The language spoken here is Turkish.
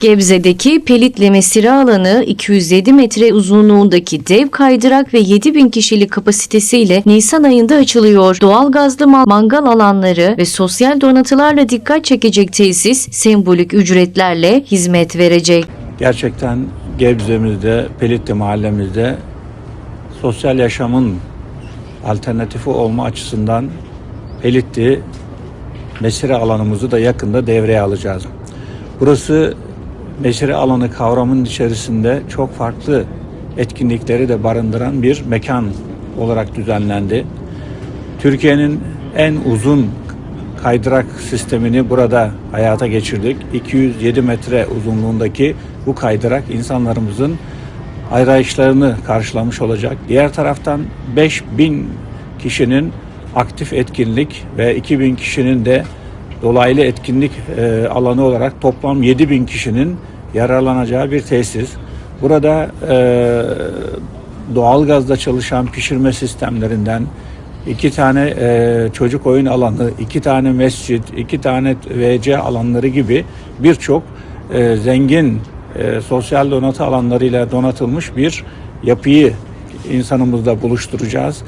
Gebze'deki Pelitli Mesire alanı 207 metre uzunluğundaki dev kaydırak ve 7000 kişilik kapasitesiyle Nisan ayında açılıyor. Doğal gazlı ma- mangal alanları ve sosyal donatılarla dikkat çekecek tesis sembolik ücretlerle hizmet verecek. Gerçekten Gebze'mizde, Pelitli mahallemizde sosyal yaşamın alternatifi olma açısından Pelitli mesire alanımızı da yakında devreye alacağız. Burası mesire alanı kavramının içerisinde çok farklı etkinlikleri de barındıran bir mekan olarak düzenlendi. Türkiye'nin en uzun kaydırak sistemini burada hayata geçirdik. 207 metre uzunluğundaki bu kaydırak insanlarımızın ayrayışlarını karşılamış olacak. Diğer taraftan 5000 kişinin aktif etkinlik ve 2000 kişinin de dolaylı etkinlik e, alanı olarak toplam 7000 kişinin yararlanacağı bir tesis. Burada e, doğalgazda çalışan pişirme sistemlerinden iki tane e, çocuk oyun alanı, iki tane mescit, iki tane WC alanları gibi birçok e, zengin e, sosyal donatı alanlarıyla donatılmış bir yapıyı insanımızla buluşturacağız.